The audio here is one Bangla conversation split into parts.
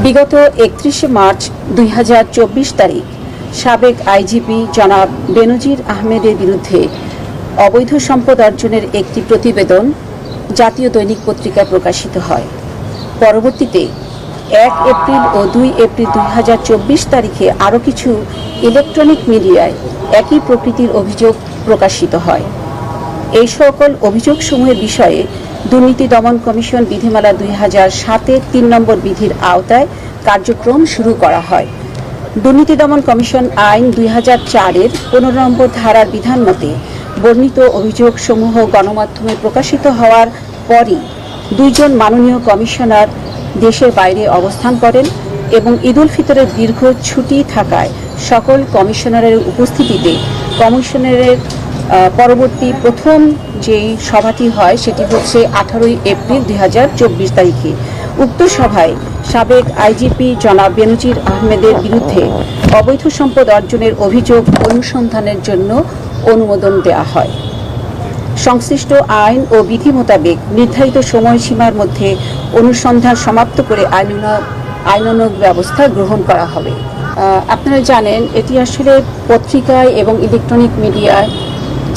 বিগত একত্রিশে মার্চ দুই হাজার চব্বিশ তারিখ, সাবেক আইজিপি জনাব বেনজির আহমেদের বিরুদ্ধে অবৈধ সম্পদ অর্জনের একটি প্রতিবেদন জাতীয় দৈনিক পত্রিকায় প্রকাশিত হয়। পরবর্তীতে এক এপ্রিল ও দুই এপ্রিল দুই হাজার চব্বিশ তারিখে আরও কিছু ইলেকট্রনিক মিডিয়ায় একই প্রকৃতির অভিযোগ প্রকাশিত হয়। এই সকল অভিযোগসমূহের বিষয়ে দুর্নীতি দমন কমিশন বিধিমালা দুই হাজার সাতের তিন নম্বর বিধির আওতায় কার্যক্রম শুরু করা হয়। দুর্নীতি দমন কমিশন আইন দুই হাজার চারের পনেরো নম্বর ধারার বিধান মতে, বর্ণিত অভিযোগসমূহ গণমাধ্যমে প্রকাশিত হওয়ার পরই দুইজন মাননীয় কমিশনার দেশের বাইরে অবস্থান করেন এবং ঈদুল ফিতরের দীর্ঘ ছুটি থাকায় সকল কমিশনারের উপস্থিতিতে কমিশনারের পরবর্তী প্রথম যেই সভাটি হয় সেটি হচ্ছে আঠারোই এপ্রিল দুই তারিখে। উক্ত সভায় সাবেক আইজিপি জনাব বেনজির আহমেদের বিরুদ্ধে অবৈধ সম্পদ অর্জনের অভিযোগ অনুসন্ধানের জন্য অনুমোদন দেওয়া হয়। সংশ্লিষ্ট আইন ও বিধি মোতাবেক নির্ধারিত সময়সীমার মধ্যে অনুসন্ধান সমাপ্ত করে আইনানুগ আইনানুগ ব্যবস্থা গ্রহণ করা হবে। আপনারা জানেন, এটি আসলে পত্রিকায় এবং ইলেকট্রনিক মিডিয়ায়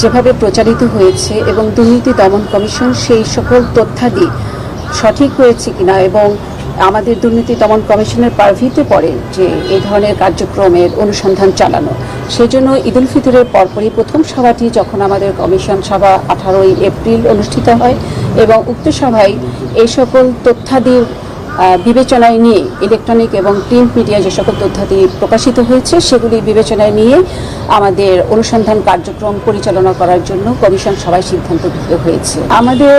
যেভাবে প্রচারিত হয়েছে এবং দুর্নীতি দমন কমিশন সেই সকল তথ্যাদি সঠিক হয়েছে কিনা এবং আমাদের দুর্নীতি দমন কমিশনের পারভিতে পড়ে যে এই ধরনের কার্যক্রমের অনুসন্ধান চালানো। সেই জন্য ঈদুল ফিতরের পরপরই প্রথম সভাটি যখন আমাদের কমিশন সভা আঠারোই এপ্রিল অনুষ্ঠিত হয় এবং উক্ত সভায় এই সকল তথ্যাদির বিবেচনায় নিয়ে ইলেকট্রনিক এবং প্রিন্ট মিডিয়া যে সকল তথ্যাদি প্রকাশিত হয়েছে সেগুলি বিবেচনায় নিয়ে আমাদের অনুসন্ধান কার্যক্রম পরিচালনা করার জন্য কমিশন সভায় সিদ্ধান্ত গৃহীত হয়েছে আমাদের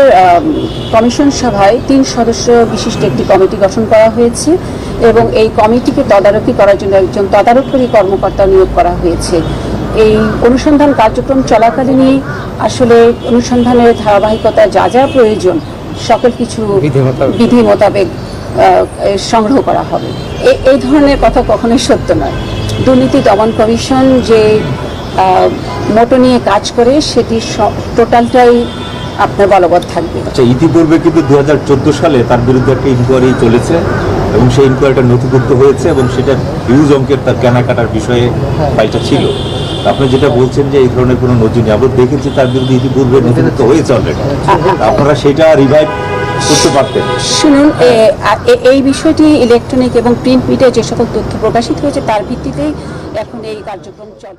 কমিশন সভায় তিন সদস্য বিশিষ্ট একটি কমিটি গঠন করা হয়েছে এবং এই কমিটিকে তদারকি করার জন্য একজন তদারকি কর্মকর্তা নিয়োগ করা হয়েছে এই অনুসন্ধান কার্যক্রম চলাকালীনই আসলে অনুসন্ধানের ধারাবাহিকতা যা যা প্রয়োজন সকল কিছু বিধি মোতাবেক। সংগ্রহ করা হবে। এই ধরনের কথা কখনোই সত্য নয়। দুর্নীতি দমন কমিশন যে মোটো নিয়ে কাজ করে সেটি টোটালটাই আপনার বলবৎ থাকবে। আচ্ছা ইতিপূর্বে কিন্তু দুহাজার চোদ্দ সালে তার বিরুদ্ধে একটা ইনকোয়ারি চলেছে এবং সেই ইনকোয়ারিটা নথিভুক্ত হয়েছে এবং সেটা হিউজ অঙ্কের তার কেনাকাটার বিষয়ে ফাইলটা ছিল। আপনি যেটা বলছেন যে এই ধরনের কোনো নজির নেই আমরা দেখেছি তার বিরুদ্ধে ইতিপূর্বে নথিভুক্ত হয়েছে অলরেডি আপনারা সেটা রিভাইভ করতে পারতেন। শুনুন এ- এই বিষয়টি ইলেকট্রনিক এবং প্রিন্ট মিডিয়ায় যে সকল তথ্য প্রকাশিত হয়েছে তার ভিত্তিতেই এখন এই কার্যক্রম চল